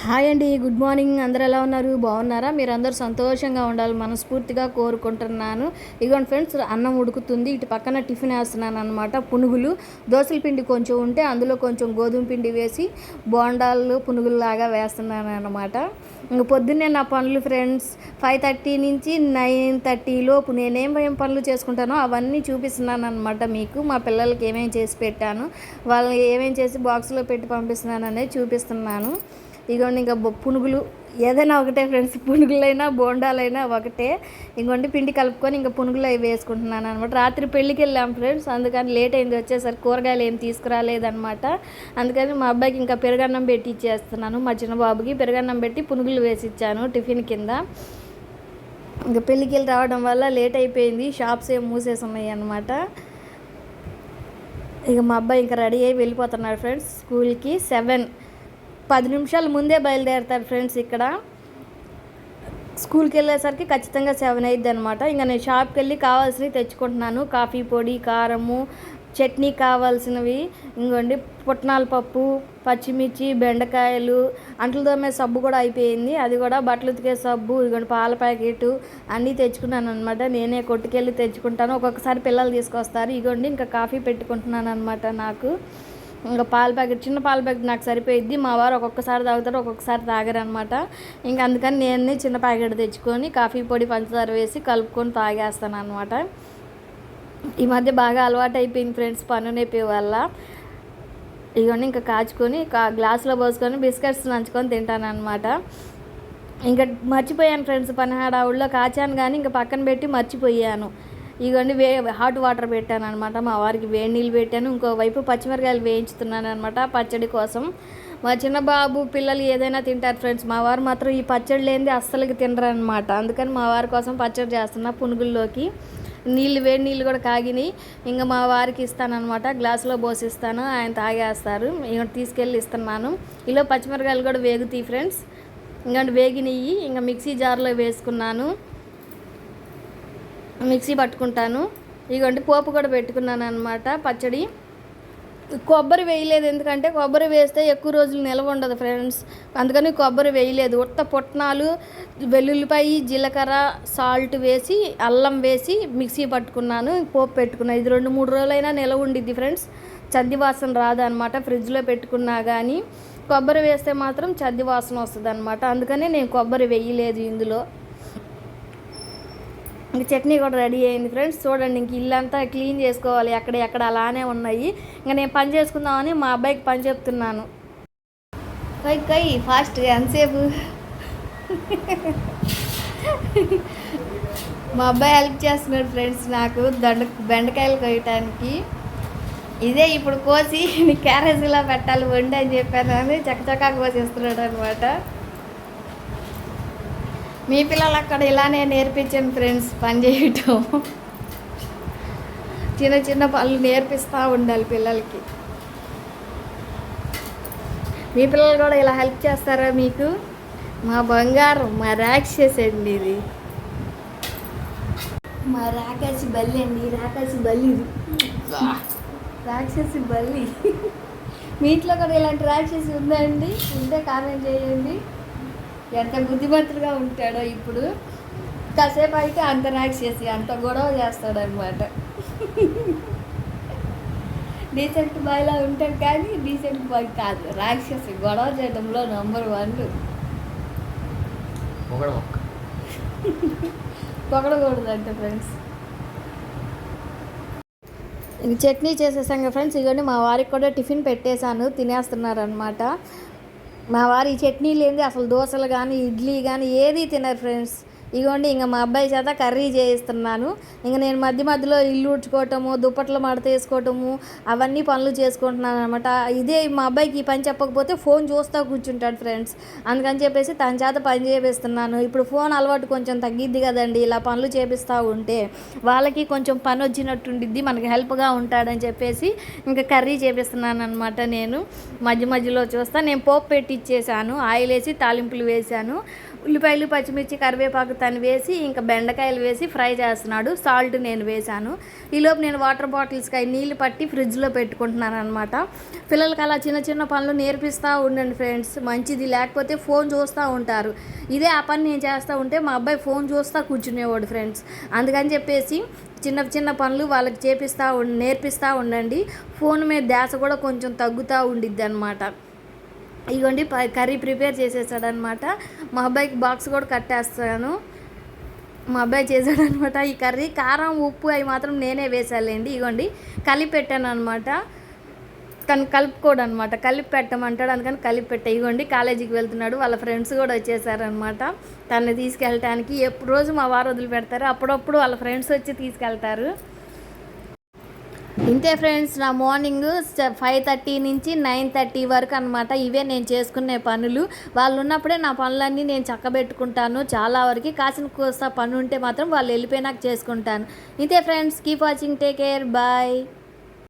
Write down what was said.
Hi అండి good morning. అందరు ఎలా ఉన్నారు? బాగున్నారా? మీరు అందరూ సంతోషంగా ఉండాలి మనస్ఫూర్తిగా కోరుకుంటున్నాను. ఇదిగోండి ఫ్రెండ్స్ అన్నం ఉడుకుతుంది. ఇటు పక్కన టిఫిన్ వేస్తున్నాను అనమాట పునుగులు దోశల పిండి కొంచెం ఉంటే అందులో కొంచెం గోధుమ పిండి వేసి బోండాలు పునుగుల్లాగా వేస్తున్నాను అనమాట ఇంక పొద్దున్నే నా పనులు ఫ్రెండ్స్ ఫైవ్ థర్టీ నుంచి నైన్ థర్టీ లోపు నేనేం ఏం పనులు చేసుకుంటానో అవన్నీ చూపిస్తున్నాను అనమాట మీకు. మా పిల్లలకి ఏమేమి చేసి పెట్టాను వాళ్ళని ఏమేమి చేసి బాక్స్లో పెట్టి పంపిస్తున్నాను అనేది చూపిస్తున్నాను. ఇదిగోండి ఇంకా పునుగులు ఏదైనా ఒకటే ఫ్రెండ్స్ పునుగులైనా బోండాలైనా ఒకటే. ఇంకోండి పిండి కలుపుకొని ఇంకా పునుగులు అవి వేసుకుంటున్నాను అనమాట రాత్రి పెళ్ళికి వెళ్ళాం ఫ్రెండ్స్ అందుకని లేట్ అయింది వచ్చేసరికి కూరగాయలు ఏం తీసుకురాలేదనమాట అందుకని మా అబ్బాయికి ఇంకా పెరుగన్నం పెట్టి ఇచ్చేస్తున్నాను మా చిన్న బాబుకి పెరుగన్నం పెట్టి పునుగులు వేసి ఇచ్చాను టిఫిన్ కింద. ఇంకా పెళ్ళికి వెళ్ళి రావడం వల్ల లేట్ అయిపోయింది షాప్స్ ఏం మూసేసి ఉన్నాయి అనమాట ఇక మా అబ్బాయి ఇంకా రెడీ అయ్యి వెళ్ళిపోతున్నాడు ఫ్రెండ్స్ స్కూల్కి సెవెన్. పది నిమిషాల ముందే బయలుదేరుతారు ఫ్రెండ్స్ ఇక్కడ. స్కూల్కి వెళ్ళేసరికి ఖచ్చితంగా సెవెన్ అయ్యిద్ది అనమాట ఇంకా నేను షాప్కి వెళ్ళి కావాల్సినవి తెచ్చుకుంటున్నాను. కాఫీ పొడి కారము చట్నీ కావాల్సినవి. ఇంకోండి పుట్నాల పప్పు పచ్చిమిర్చి బెండకాయలు అంట్లు తోమే సబ్బు కూడా అయిపోయింది. అది కూడా బట్టలు ఉతికే సబ్బు ఇదిగోండి పాల ప్యాకెట్ అన్నీ తెచ్చుకున్నాను అనమాట నేనే కొట్టుకెళ్ళి తెచ్చుకుంటాను. ఒక్కొక్కసారి పిల్లలు తీసుకొస్తారు. ఇగోండి ఇంకా కాఫీ పెట్టుకుంటున్నాను అనమాట నాకు. ఇంకా పాల ప్యాకెట్ చిన్న పాల ప్యాకెట్ నాకు సరిపోయిద్ది. మా వారు ఒక్కొక్కసారి తాగుతారు ఒక్కొక్కసారి తాగరు అనమాట ఇంకా అందుకని నేను చిన్న ప్యాకెట్ తెచ్చుకొని కాఫీ పొడి పంచదార వేసి కలుపుకొని తాగేస్తాను అనమాట ఈ మధ్య బాగా అలవాటు అయిపోయింది ఫ్రెండ్స్ పన్ను నొప్పి వల్ల. ఇవన్నీ ఇంకా కాచుకొని కా గ్లాసులో పోసుకొని బిస్కెట్స్ నంచుకొని తింటాను అనమాట ఇంకా మర్చిపోయాను ఫ్రెండ్స్ పని హడావుల్లో కాచాను కానీ ఇంకా పక్కన పెట్టి మర్చిపోయాను. ఇవన్నీ వే హాట్ వాటర్ పెట్టాను అనమాట మా వారికి వేడి నీళ్ళు పెట్టాను. ఇంకోవైపు పచ్చిమిరకాయలు వేయించుతున్నాను అనమాట పచ్చడి కోసం. మా చిన్న బాబు పిల్లలు ఏదైనా తింటారు ఫ్రెండ్స్ మా వారు మాత్రం ఈ పచ్చడి లేనిది అస్సలకి తినరు అనమాట అందుకని మా వారి కోసం పచ్చడి చేస్తున్నా పునుగుల్లోకి. నీళ్ళు వేడి నీళ్ళు కూడా కాగినాయి. ఇంకా మా వారికి ఇస్తానమాట గ్లాసులో పోసిస్తాను. ఆయన తాగేస్తారు. ఇంకా తీసుకెళ్ళి ఇస్తున్నాను. ఇలా పచ్చిమిరకాయలు కూడా వేగుతాయి ఫ్రెండ్స్ ఇంకా వేగినవి ఇంకా మిక్సీ జార్లో వేసుకున్నాను. మిక్సీ పట్టుకుంటాను. ఇగోండి పోపు కూడా పెట్టుకున్నాను అనమాట పచ్చడి. కొబ్బరి వేయలేదు ఎందుకంటే కొబ్బరి వేస్తే ఎక్కువ రోజులు నిల్వ ఉండదు ఫ్రెండ్స్. అందుకని కొబ్బరి వేయలేదు. ఉత్త పుట్నాలు వెల్లుల్లిపాయ జీలకర్ర సాల్ట్ వేసి అల్లం వేసి మిక్సీ పట్టుకున్నాను పోపు పెట్టుకున్నాను ఇది రెండు మూడు రోజులైనా నిల్వ ఉండిద్ది ఫ్రెండ్స్. చద్ది వాసన రాదనమాట ఫ్రిడ్జ్లో పెట్టుకున్నా కానీ కొబ్బరి వేస్తే మాత్రం చద్ది వాసన వస్తుంది అనమాట అందుకనే నేను కొబ్బరి వేయలేదు ఇందులో. ఇంక చట్నీ కూడా రెడీ అయింది ఫ్రెండ్స్. చూడండి ఇంక ఇల్లంతా క్లీన్ చేసుకోవాలి. ఎక్కడ ఎక్కడ అలానే ఉన్నాయి. ఇంకా నేను పని చేసుకుందామని మా అబ్బాయికి పని చెప్తున్నాను. కై కై ఫాస్ట్గా ఎంతసేపు? మా అబ్బాయి హెల్ప్ చేస్తున్నాడు ఫ్రెండ్స్ నాకు దండ బెండకాయలు కొయ్యటానికి ఇదే ఇప్పుడు కోసి క్యారేజీలో పెట్టాలి వండి అని చెప్పాను అని చక్కచక్కా కోసేస్తున్నాడు అనమాట మీ పిల్లలు అక్కడ ఇలానే నేర్పించాను ఫ్రెండ్స్ పని చేయటం. చిన్న చిన్న పనులు నేర్పిస్తూ ఉండాలి పిల్లలకి. మీ పిల్లలు కూడా ఇలా హెల్ప్ చేస్తారా మీకు? మా బంగారం మా రాక్షసి అండి ఇది. మా రాకాసి బల్లి అండి రాకాసి బల్లి రాక్షసి బల్లి. మీ ఇంట్లో కూడా ఇలాంటి రాక్షసి ఉందా అండి? ఉంటే కామెంట్ చేయండి. ఎంత బుద్ధిమంతుడుగా ఉంటాడో ఇప్పుడు. కాసేపు అయితే అంత రాక్షసి అంత గొడవ చేస్తాడు అనమాట డీసెంట్ బాయ్లా ఉంటాడు కానీ డీసెంట్ బాయ్ కాదు. రాక్షసి గొడవ చేయడంలో నంబర్ వన్ పొగడకూడదంట ఫ్రెండ్స్ ఇంక చట్నీ చేసేసాం కదా ఫ్రెండ్స్ ఇదిగోండి మా వారికి కూడా టిఫిన్ పెట్టేశాను. తినేస్తున్నారు అనమాట మా వారు ఈ చట్నీ లేనిది అసలు దోశలు కానీ ఇడ్లీ కానీ ఏది తినరు ఫ్రెండ్స్. ఇగోండి ఇంకా మా అబ్బాయి చేత కర్రీ చేయిస్తున్నాను. ఇంకా నేను మధ్య మధ్యలో ఇల్లు ఉడ్చుకోవటము దుప్పట్లు మడత వేసుకోవటము అవన్నీ పనులు చేసుకుంటున్నాను అనమాట ఇదే మా అబ్బాయికి ఈ పని చెప్పకపోతే ఫోన్ చూస్తూ కూర్చుంటాడు ఫ్రెండ్స్. అందుకని చెప్పేసి తన చేత పని చేపిస్తున్నాను. ఇప్పుడు ఫోన్ అలవాటు కొంచెం తగ్గిద్ది కదండి ఇలా పనులు చేపిస్తూ ఉంటే వాళ్ళకి కొంచెం పని వచ్చినట్టుండిద్ది మనకి హెల్ప్గా ఉంటాడని చెప్పేసి ఇంకా కర్రీ చేపిస్తున్నాను అనమాట నేను. మధ్య మధ్యలో చూస్తా. నేను పోపు పెట్టి ఇచ్చేసాను ఆయిల్ వేసి తాలింపులు వేసాను ఉల్లిపాయలు పచ్చిమిర్చి కరివేపాకు తను వేసి ఇంకా బెండకాయలు వేసి ఫ్రై చేస్తున్నాడు. సాల్ట్ నేను వేశాను. ఈలోపు నేను వాటర్ బాటిల్స్కి అవి నీళ్ళు పట్టి ఫ్రిడ్జ్లో పెట్టుకుంటున్నాను అనమాట పిల్లలకి అలా చిన్న చిన్న పనులు నేర్పిస్తూ ఉండండి ఫ్రెండ్స్. మంచిది. లేకపోతే ఫోన్ చూస్తూ ఉంటారు. ఇదే ఆ పని నేను చేస్తూ ఉంటే మా అబ్బాయి ఫోన్ చూస్తూ కూర్చునేవాడు ఫ్రెండ్స్. అందుకని చెప్పేసి చిన్న చిన్న పనులు వాళ్ళకి చేపిస్తూ నేర్పిస్తూ ఉండండి. ఫోన్ మీద ధ్యాస కూడా కొంచెం తగ్గుతూ ఉండిద్ది అనమాట ఇగోండి కర్రీ ప్రిపేర్ చేసేసాడనమాట. మా అబ్బాయికి బాక్స్ కూడా కట్టేస్తాను. మా అబ్బాయి చేశాడనమాట ఈ కర్రీ. కారం ఉప్పు అవి మాత్రం నేనే వేసాలేండి ఇగోండి కలిపి పెట్టాను అనమాట తను కలుపుకోడు అనమాట కలిపి పెట్టమంటాడు అందుకని కలిపి పెట్టా. ఇగోండి కాలేజీకి వెళ్తున్నాడు. వాళ్ళ ఫ్రెండ్స్ కూడా వచ్చేసారనమాట. తనని తీసుకెళ్ళటానికి ఎప్పుడు రోజు మా వారు వదిలి పెడతారు. అప్పుడప్పుడు వాళ్ళ ఫ్రెండ్స్ వచ్చి తీసుకెళ్తారు. ఇంతే ఫ్రెండ్స్ నా మార్నింగ్ ఫైవ్ థర్టీ నుంచి నైన్ థర్టీ వరకు అనమాట ఇవే నేను చేసుకునే పనులు. వాళ్ళు ఉన్నప్పుడే నా పనులన్నీ నేను చక్కబెట్టుకుంటాను. చాలా వరకు కాసిన కోస్త పని ఉంటే మాత్రం వాళ్ళు వెళ్ళిపోయినాక చేసుకుంటాను. ఇంతే friends keep watching take care bye.